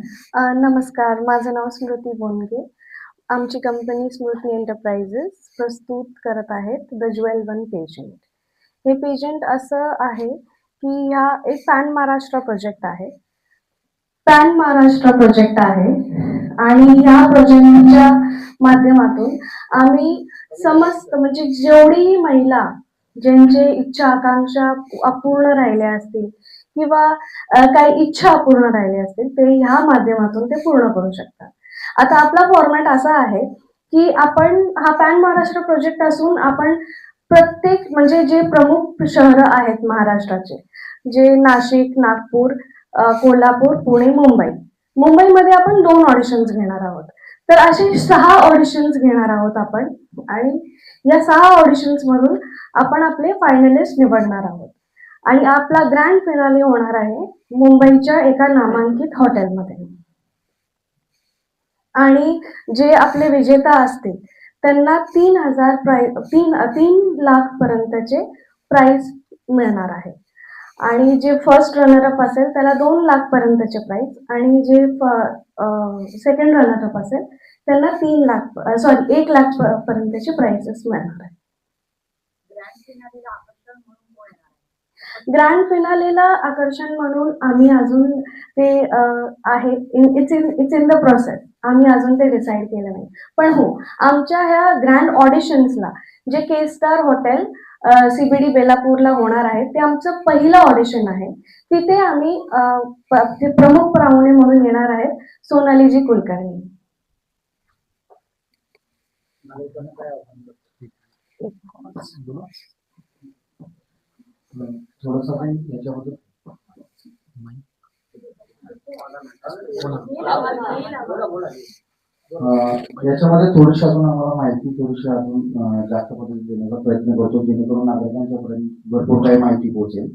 नमस्कार. माझं नाव स्मृती बोनगे. आमची कंपनी स्मृती एंटरप्राइजेस प्रस्तुत करत आहेत द ज्वेल वन पेजंट हे पेजंट असं आहे की ह्या एक पॅन महाराष्ट्र प्रोजेक्ट आहे. पॅन महाराष्ट्र प्रोजेक्ट आहे. आणि ह्या प्रोजेक्टच्या माध्यमातून आम्ही समस्त म्हणजे जेवढी महिला ज्यांचे इच्छा आकांक्षा अपूर्ण राहिल्या असतील किंवा काही इच्छा अपूर्ण राहिली असतील ते ह्या माध्यमातून ते पूर्ण करू शकतात. आता आपला फॉर्मॅट असा आहे की आपण हा पॅन महाराष्ट्र प्रोजेक्ट असून आपण प्रत्येक म्हणजे जे प्रमुख शहरं आहेत महाराष्ट्राचे जे नाशिक नागपूर कोल्हापूर पुणे मुंबई मुंबईमध्ये आपण दोन ऑडिशन्स घेणार आहोत. तर असे सहा ऑडिशन्स घेणार आहोत आपण आणि या सहा ऑडिशन्स मधून आपण आपले फायनलिस्ट निवडणार आहोत. आणि आपला ग्रँड फिनाले होणार आहे मुंबईच्या एका नामांकित हॉटेलमध्ये आणि जे आपले विजेता असतील त्यांना तीन हजार प्राईज तीन तीन लाख पर्यंतचे प्राइस मिळणार आहे. आणि जे फर्स्ट रनरअप असेल त्याला दोन लाख पर्यंतचे प्राइज आणि जे सेकंड रनरअप असेल त्यांना तीन लाख सॉरी एक लाख पर्यंतचे प्राइजेस मिळणार आहे. ग्रँड फिनालेला आकर्षण म्हणून आम्ही अजून ते आहे. It's in it's in the process आम्ही अजून ते डिसाईड केलं नाही. पण हो आमच्या ह्या grand ऑडिशन्सला J K star hotel CBD बेलापूरला होणार आहे ते आमचं पहिलं ऑडिशन आहे. तिथे आम्ही प्रमुख पाहुणे म्हणून येणार आहेत सोनालीजी कुलकर्णी. थोडस काही याच्याबद्दल याच्यामध्ये थोडीशी अजून आम्हाला माहिती थोडीशी अजून जास्त पद्धतीने देण्याचा प्रयत्न करतो जेणेकरून नागरिकांच्या पर्यंत भरपूर काही माहिती पोहोचेल.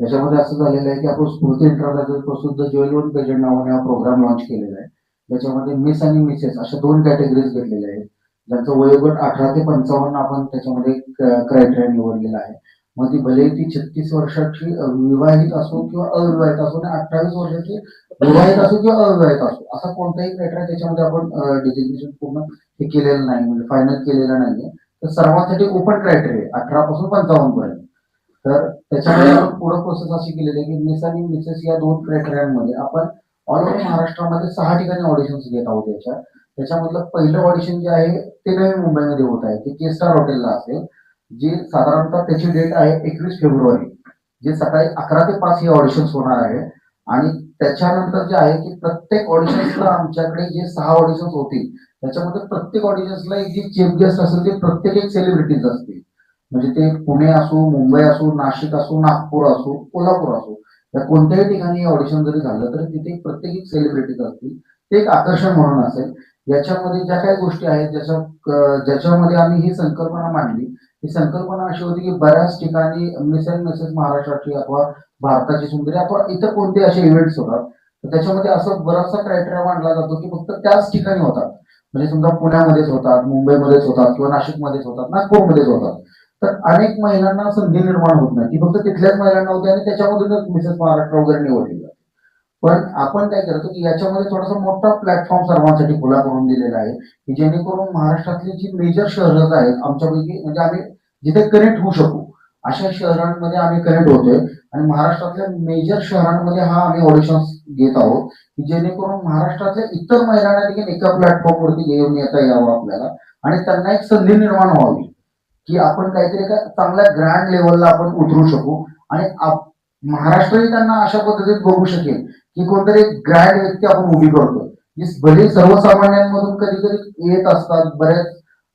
याच्यामध्ये असं झालेलं आहे की आपण स्फूर्ती इंटरप्राइजेस प्रसिद्ध ज्वेलरी पेजंट नावाने हा प्रोग्राम लॉन्च केलेला आहे. त्याच्यामध्ये मिस आणि मिसेस अशा दोन कॅटेगरीज घेतलेल्या आहेत. ज्यांचं वयोगट अठरा ते पंचावन्न आपण त्याच्यामध्ये क्रायटेरिया निवडलेला आहे. मग ती भले ती छत्तीस वर्षाची विवाहित असो किंवा अविवाहित असो आणि अठ्ठावीस वर्षाची विवाहित असो किंवा अविवाहित असो असा कोणताही क्रायटेरिया त्याच्यामध्ये आपण डिजिग्नेशन पूर्ण हे केलेलं नाही म्हणजे फायनल केलेलं नाहीये. तर सर्वांसाठी ओपन क्रायटेरिया अठरा पासून पंचावन्न पर्यंत. तर त्याच्यामध्ये आपण पुढे प्रोसेस अशी केलेली आहे की मिस आणि मिसेस या दोन क्रायटेरियांमध्ये आपण ऑल ओव्हर महाराष्ट्रामध्ये सहा ठिकाणी ऑडिशन्स घेत आहोत याच्या. त्याच्यामधलं पहिलं ऑडिशन जे आहे ते नवी मुंबईमध्ये होत आहे ते के स्टार हॉटेलला असेल. जे साधारणतः त्याची डेट आहे एकवीस फेब्रुवारी जे सकाळी अकरा ते पाच हे ऑडिशन्स होणार आहे. आणि त्याच्यानंतर जे आहे की प्रत्येक ऑडिशन्सला आमच्याकडे जे सहा ऑडिशन्स होतील त्याच्यामध्ये प्रत्येक ऑडिशन्सला एक जी चीफ गेस्ट असेल ते प्रत्येक एक सेलिब्रिटीज असतील. म्हणजे ते पुणे असो मुंबई असो नाशिक असो नागपूर असो कोल्हापूर असो या कोणत्याही ठिकाणी ऑडिशन जरी झालं तरी तिथे प्रत्येक एक सेलिब्रिटीज असतील. ते एक आकर्षण म्हणून असेल. याच्यामध्ये ज्या काही गोष्टी आहेत ज्याच्या ज्याच्यामध्ये आम्ही ही संकल्पना मांडली ही संकल्पना अशी होती की बऱ्याच ठिकाणी मिस अँड मिसेस महाराष्ट्राची अथवा भारताची सुंदरी अथवा इतर कोणते असे इव्हेंट्स होतात. तर त्याच्यामध्ये असं बराचसा क्रायटेरिया मांडला जातो की फक्त त्याच ठिकाणी होतात. म्हणजे समजा पुण्यामध्येच होतात मुंबईमध्येच होतात किंवा नाशिकमध्येच होतात नागपूरमध्येच होतात. तर अनेक महिलांना संधी निर्माण होत नाही. ती फक्त तिथल्याच महिलांना होते आणि त्याच्यामधूनच मिसेस महाराष्ट्र वगैरे निवडली जाते पण आपण काय करतो की याच्यामध्ये थोडासा मोठा प्लॅटफॉर्म सर्वांसाठी खुला करून दिलेला आहे की जेणेकरून महाराष्ट्रातली जी मेजर शहरं आहेत आमच्यापैकी म्हणजे आम्ही जिथे कनेक्ट होऊ शकू. अशा शहरांमध्ये आम्ही कनेक्ट होतोय. आणि महाराष्ट्रातल्या मेजर शहरांमध्ये हा आम्ही ऑडिशन्स घेत आहोत. की जेणेकरून महाराष्ट्रातल्या इतर महिलांना देखील एका प्लॅटफॉर्म वरती घेऊन येता यावं आपल्याला. आणि त्यांना एक संधी निर्माण व्हावी. की आपण काहीतरी एका चांगल्या ग्रँड लेवलला आपण उतरू शकू. आणि महाराष्ट्रही त्यांना अशा पद्धतीत बघू शकेल की कोणतरी ग्रँड व्यक्ती आपण उभी करतो जी भले सर्वसामान्यांमधून कधी कधी येत असतात बरेच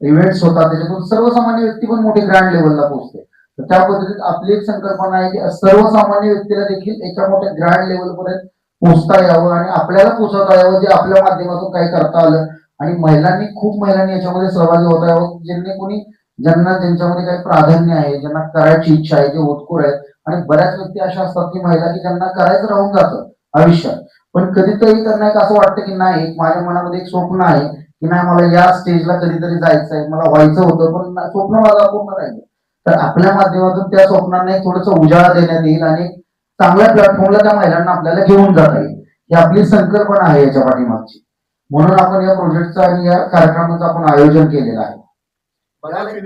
इव्हेंट्स होतात त्याच्यातून सर्वसामान्य व्यक्ती पण मोठी ग्रँड लेवलला पोहोचते. तर त्या पद्धतीत आपली एक संकल्पना आहे की सर्वसामान्य व्यक्तीला देखील एका मोठ्या ग्रँड लेवल पर्यंत पोहोचता यावं आणि आपल्याला पोहोचवता यावं जे आपल्या माध्यमातून काही करता आलं. आणि महिलांनी खूप महिलांनी याच्यामध्ये सहभागी होता यावं ज्यांनी कोणी ज्यांना ज्यांच्यामध्ये काही प्राधान्य आहे ज्यांना करायची इच्छा आहे जे उत्कुर आहेत. आणि बऱ्याच व्यक्ती अशा असतात की महिला की ज्यांना करायचं राहून जातं आयुष्यात. पण कधीतरी त्यांना एक असं वाटतं की नाही माझ्या मनामध्ये एक स्वप्न आहे की नाही मला या स्टेजला कधीतरी जायचं आहे मला व्हायचं होतं पण स्वप्न माझं अपूर्ण राहिलं. तर आपल्या माध्यमातून त्या स्वप्नांना थोडंसं उजाळा देण्यात येईल आणि चांगल्या प्लॅटफॉर्मला त्या महिलांना आपल्याला घेऊन जाता येईल. ही आपली संकल्पना आहे याच्या पाठीमागची. म्हणून आपण या प्रोजेक्टचं आणि या कार्यक्रमाचं आपण आयोजन केलेलं आहे. म्हणजे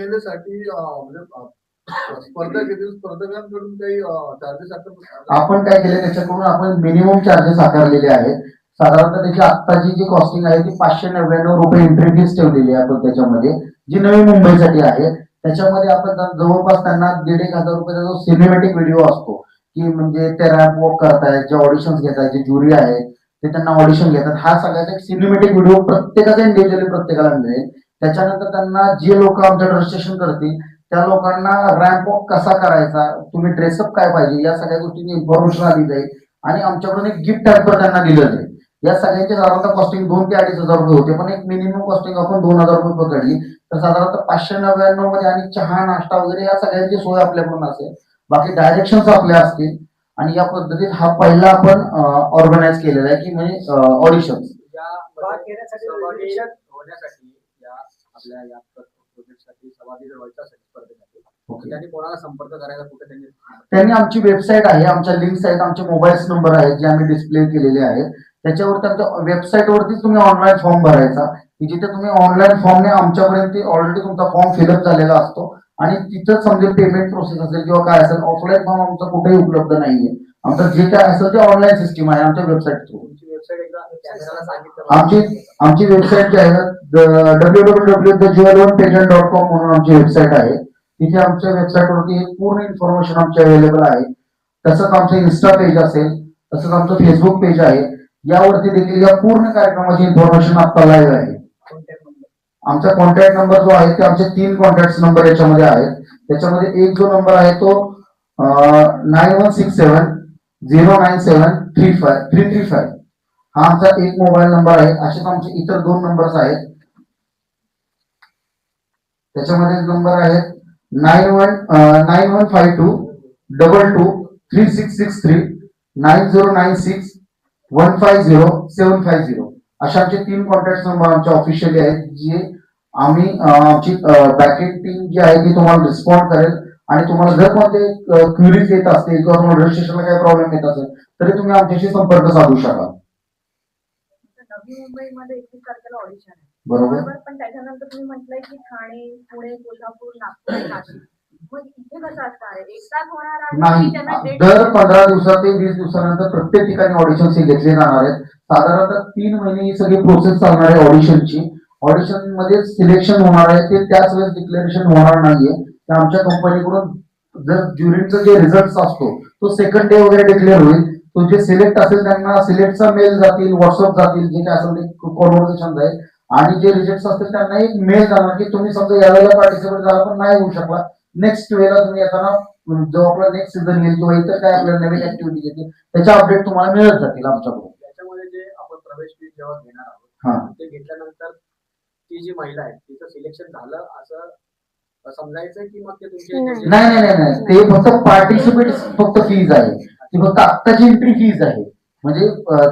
आपण काय केले त्याच्याकडून आपण मिनिमम चार्जेस आकारलेले आहेत. साधारणतः त्याची आत्ताची जी कॉस्टिंग आहे ती पाचशे नव्याण्णव रुपये एंट्री फीस ठेवलेली आहे आपण त्याच्यामध्ये जी नवी मुंबईसाठी आहे. त्याच्यामध्ये आपण जवळपास त्यांना दीड एक हजार रुपयाचा जो सिनेमॅटिक व्हिडिओ असतो की म्हणजे ते रॅम्प वॉक करतायत जे ऑडिशन्स घेतायत जे ज्युरी आहे ते त्यांना ऑडिशन घेतात हा सगळ्याचा एक सिनेमॅटिक व्हिडिओ प्रत्येकाचा इंडिव्हिज्युअली प्रत्येकाला मिळेल. त्याच्यानंतर त्यांना जे लोक आमच्या रजिस्ट्रेशन करतील त्या लोकांना रॅम्प वॉक कसा करायचा तुम्ही ड्रेसअप काय पाहिजे या सगळ्या गोष्टींची इन्फॉर्मेशन आली जाईल. आणि आमच्याकडून एक गिफ्ट हॅम्पर त्यांना दिलं जाईल. या सगळ्यांची साधारणतः कॉस्टिंग दोन ते अडीच हजार रुपये होते. पण एक मिनिमम कॉस्टिंग आपण दोन हजार रुपये पकडली तर साधारणतः पाचशे नव्याण्णवमध्ये आणि चहा नाश्ता वगैरे या सगळ्यांची सोय आपल्याकडून असेल. बाकी डायरेक्शन आपल्या असतील. आणि या पद्धतीत हा पहिला आपण ऑर्गनाईज केलेला आहे की म्हणजे ऑडिशन त्यांनी आमची वेबसाईट आहे. आमच्या लिंक्स आहेत. आमचे मोबाईल नंबर आहेत जे आम्ही डिस्प्ले केलेले आहेत. त्याच्यावरती आमच्या वेबसाईट वरती तुम्ही ऑनलाईन फॉर्म भरायचा. की जिथे तुम्ही ऑनलाईन फॉर्मने आमच्यापर्यंत ऑलरेडी तुमचा फॉर्म फिलअप झालेला असतो. आणि तिथं समजेल पेमेंट प्रोसेस असेल किंवा काय असेल ऑफलाईन फॉर्म आमचा कुठेही उपलब्ध नाहीये. आमचं जे काय असेल ते ऑनलाईन सिस्टीम आहे आमच्या वेबसाईट थ्रू तुमची वेबसाईट सांगितलं आमची आमची वेबसाईट जी आहे W W W the jewel one pageant dot com म्हणून आमची वेबसाईट आहे. तिथे आमच्या वेबसाईट वरती पूर्ण इन्फॉर्मेशन आमची अवेलेबल आहे. तसंच आमचं इन्स्टा पेज असेल तसंच आमचं फेसबुक पेज आहे. यावरती देखील या पूर्ण कार्यक्रमाची इन्फॉर्मेशन आता लाईव्ह आहे. आमचा कॉन्टॅक्ट नंबर जो आहे ते आमचे तीन कॉन्टॅक्ट नंबर याच्यामध्ये आहेत. त्याच्यामध्ये एक जो नंबर आहे तो nine one six seven zero nine seven three five three three five हा आमचा एक मोबाईल नंबर आहे. असेच आमचे इतर दोन नंबर्स आहेत. त्याच्यामध्ये नंबर आहेत nine one nine one five two double two three six six three nine zero nine six one five zero seven five zero अशा आमचे तीन कॉन्टॅक्ट नंबर आमचे ऑफिशियली आहेत जे आम्ही आमची बॅकेट टीम जी आहे ती तुम्हाला रिस्पॉन्ड करेल. आणि तुम्हाला जर कोणते क्युरीज येत असतील किंवा तुम्हाला रजिस्ट्रेशनला काही प्रॉब्लेम येत असेल तरी तुम्ही आमच्याशी संपर्क साधू शकाल. नवी मुंबईमध्ये एकवीस तारखेला ऑडिशन आहे. बरोबर. बरोबर पण त्याच्यानंतर तुम्ही म्हटलंय की ठाणे पुणे कोल्हापूर नागपूर नाशिक. नाही. दर? पंधरा दिवसात ते वीस दिवसानंतर प्रत्येक ठिकाणी ऑडिशन घेतले जाणार आहेत. साधारणतः तीन महिने ही सगळी प्रोसेस चालणार आहे ऑडिशनची ऑडिशनमध्ये सिलेक्शन होणार आहे. ते त्याच वेळेस डिक्लेरेशन होणार नाहीये. ते आमच्या कंपनीकडून जर ज्युरीचा जे रिझल्ट असतो तो सेकंड डे वगैरे डिक्लेअर होईल. तो जे सिलेक्ट असेल त्यांना सिलेक्टचा मेल जातील व्हॉट्सअप जातील जे काय असेल ते कॉन्व्हर्सेशन जाईल आणि जे रिजेक्ट असतील त्यांना एक मेल जाणार की तुम्ही समजा यावेळेला पार्टिसिपेट झाला पण नाही होऊ शकला. नेक्स्ट वेळेला तुम्ही येताना जो आपला नेक्स्ट सीझन येईल किंवा इतर काय आपल्याला नवीन ऍक्टिव्हिटी येतील त्याच्या अपडेट तुम्हाला मिळत जातील आमच्याकडून. त्याच्यामध्ये जे आपण प्रवेश फी जेव्हा घेणार हा. आहोत ते घेतल्यानंतर ती जी महिला आहे तिचं सिलेक्शन झालं असं समजायचं की मग ते नाही. तुमचे नाही. नाही नाही नाही ते फक्त पार्टिसिपेट फक्त फीज आहे. ती फक्त आत्ताची एंट्री फीज आहे. म्हणजे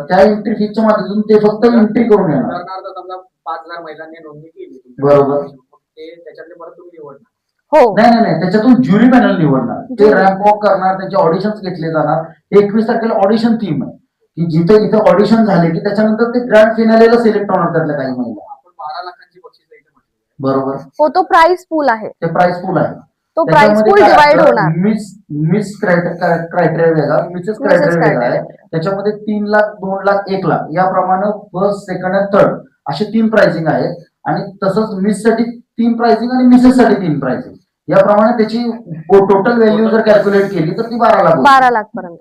त्या एंट्री फीजच्या माध्यमातून ते फक्त एंट्री करून येणार. उदाहरणार्थ समजा पाच हजार महिलांनी नोंदणी केली बरोबर. ते त्याच्यातले परत तुम्ही निवडणार. हो. नाही नाही नाही. त्याच्यातून ज्युरी पॅनल निवडणार. ते. रॅम्प वॉक करणार त्याचे ऑडिशन्स घेतले जाणार. एकवीस तारखेला ऑडिशन थीम आहे. की जिथे इथे ऑडिशन झाले की त्याच्यानंतर ते ग्रँड फिनालेला सिलेक्ट होणार त्यातल्या काही महिला. आपण बारा लाखांची बक्षीस इथे म्हटली. बरोबर. हो तो प्राइस पूल आहे. ते प्राइस पूल आहे. तो प्राइस पूल डिवाइड होणार. मिस मिस क्रायटेरिया वेगळा. मिसेस क्रायटेरिया वेगळा आहे. त्याच्यामध्ये तीन लाख दोन लाख एक लाख. याप्रमाणे फर्स्ट सेकंड आणि थर्ड असे तीन प्राइसिंग आहेत. आणि तसंच मिससाठी तीन प्राइसिंग आणि मिसेस साठी तीन प्राइसिंग याप्रमाणे त्याची टोटल व्हॅल्यू जर कॅल्क्युलेट केली तर ती बारा लाख. बारा लाख पर्यंत.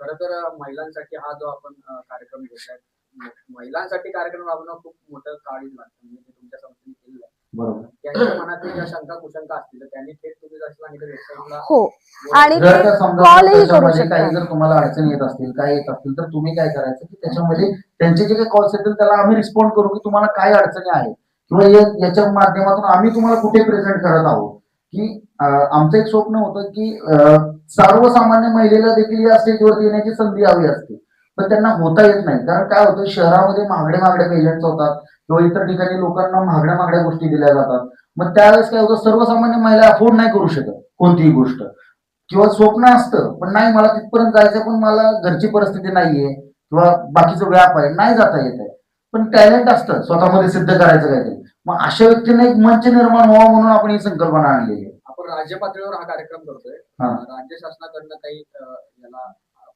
खरं तर महिलांसाठी हा जो आपण कार्यक्रम घेत आहे महिलांसाठी कार्यक्रम राबवणं खूप मोठं काळीज लागतं म्हणजे तुमच्या संस्थेने केलेलं आहे. बरोबर. त्यांच्या मनातील ज्या शंका कुशंका असतील तर त्यांनी थेट तुम्ही जसं सांगितलं वेबसाईटला हो. आणि कॉलही करू जर तुम्हाला अडचणी येत असतील काय येत असतील तर तुम्ही काय करायचं की त्याच्यामध्ये त्यांचे जे काही कॉल्स येतील त्याला आम्ही रिस्पॉन्ड करू की तुम्हाला काय अडचणी आहेत. किंवा याच्या माध्यमातून आम्ही तुम्हाला कुठे प्रेझेंट करत आहोत? की आमचं एक स्वप्न होतं की सर्वसामान्य महिलेला देखील या स्टेजवरती येण्याची संधी हवी असते. पण त्यांना होता येत नाही. कारण काय होतं शहरामध्ये महागड्या महागड्या पेशंट्स होतात किंवा इतर ठिकाणी लोकांना महागड्या महागड्या गोष्टी दिल्या जातात. मग त्यावेळेस काय होतं सर्वसामान्य महिला अफोर्ड नाही करू शकत कोणतीही गोष्ट. किंवा स्वप्न असतं पण नाही मला तिथपर्यंत जायचं पण मला घरची परिस्थिती नाहीये किंवा बाकीचं व्याप आहे नाही जाता येत आहे. पण टॅलेंट असतं स्वतःमध्ये सिद्ध करायचं काहीतरी. मग अशा व्यक्तींना एक मंच निर्माण व्हावा म्हणून आपण ही संकल्पना आणलेली आहे. आपण राज्य पातळीवर हा कार्यक्रम करतोय. हा. राज्य शासनाकडनं काही अं, याला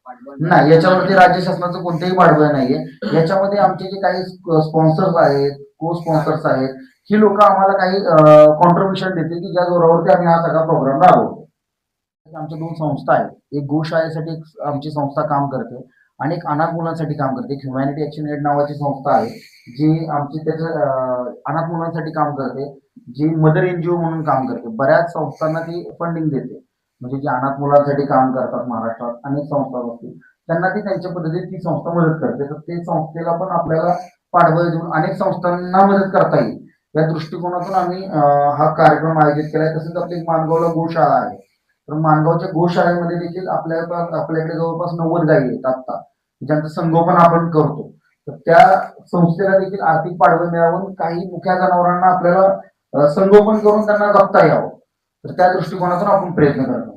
पाठबळ नाही? याच्यावरती राज्य शासनाचं कोणतेही पाठबळ नाहीये. याच्यामध्ये आमचे जे काही स्पॉन्सर्स आहेत को स्पॉन्सर्स आहेत ही लोक आम्हाला काही कॉन्ट्रीब्युशन देतील की ज्या जोरावरती आम्ही हा सगळा प्रोग्राम राबवतो. आमच्या दोन संस्था आहेत. एक गोशाळेसाठी एक आमची संस्था काम करते. आणि एक अनाथ मुलांसाठी काम करते. ह्युमॅनिटी ऍक्शन एड नावाची संस्था आहे जी आमची त्याच्या अनाथ मुलांसाठी काम करते जी मदर एनजीओ म्हणून काम करते. बऱ्याच संस्थांना ती फंडिंग देते. म्हणजे जी अनाथ मुलांसाठी काम करतात महाराष्ट्रात अनेक संस्था असतील. त्यांना ती त्यांच्या पद्धतीने ती संस्था मदत करते. तर ते संस्थेला पण आपल्याला पाठबळ देऊन अनेक संस्थांना मदत करता येईल. या दृष्टिकोनातून आम्ही हा कार्यक्रम आयोजित केलाय. तसेच आपली मानगावला माणगावला गोशाळा आहे. तर माणगावच्या गोशाळेमध्ये देखील आपल्या आपल्याकडे जवळपास नव्वद गायी आहेत आता ज्यांचं संगोपन आपण करतो. तर त्या संस्थेला देखील आर्थिक पाठबळ मिळावून काही मुख्या जनावरांना आपल्याला संगोपन करून त्यांना जपता यावं. तर त्या दृष्टिकोनातून आपण प्रयत्न करतो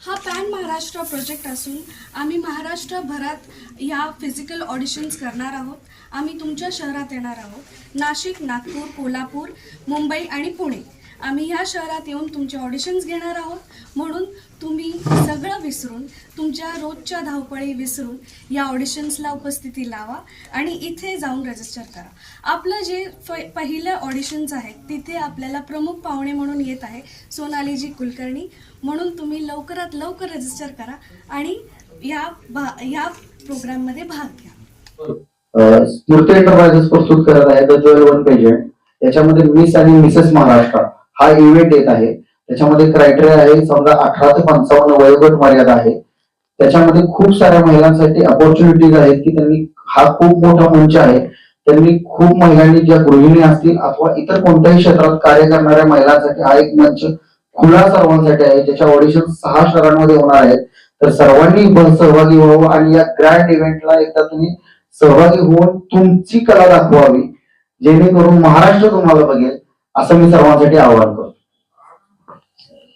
हा पॅन महाराष्ट्र प्रोजेक्ट असून आम्ही महाराष्ट्रभरात या फिजिकल ऑडिशन्स करणार आहोत. आम्ही तुमच्या शहरात येणार आहोत. नाशिक नागपूर कोल्हापूर मुंबई आणि पुणे. आम्ही ह्या शहरात येऊन तुमचे ऑडिशन्स घेणार आहोत. म्हणून तुम्ही सगळं विसरून तुमच्या रोजच्या धावपळी विसरून या ऑडिशन्सला उपस्थिती लावा आणि इथे जाऊन रजिस्टर करा. आपलं जे फ पहिलं ऑडिशन्स आहेत तिथे आपल्याला प्रमुख पाहुणे म्हणून येत आहे सोनालीजी कुलकर्णी. म्हणून तुम्ही लवकरात लवकर रजिस्टर करा आणि या भा या प्रोग्राममध्ये भाग घ्या. स्फूर्ती एंटरप्राइजेस प्रस्तुत करत आहे द ज्वेल वन पेजंट त्याच्यामध्ये मिस आणि मिसेस महाराष्ट्र हा इव्हेंट येत आहे. त्याच्यामध्ये क्रायटेरिया आहे समजा अठरा ते पंचावन्न वयोगट मर्यादा आहे त्याच्यामध्ये खूप साऱ्या महिलांसाठी अपॉर्च्युनिटीज आहेत की त्यांनी हा खूप मोठा मंच आहे. त्यांनी खूप महिलांनी ज्या गृहिणी असतील अथवा इतर कोणत्याही क्षेत्रात कार्य करणाऱ्या महिलांसाठी हा एक मंच खुला सर्वांसाठी आहे. ज्याच्या ऑडिशन सहा शहरांमध्ये होणार आहेत. तर सर्वांनी सहभागी व्हावं आणि या ग्रँड इव्हेंटला एकदा तुम्ही सहभागी होऊन तुमची कला दाखवावी. जेणेकरून महाराष्ट्र तुम्हाला बघेल. असं मी सर्वांसाठी आवाहन करतो.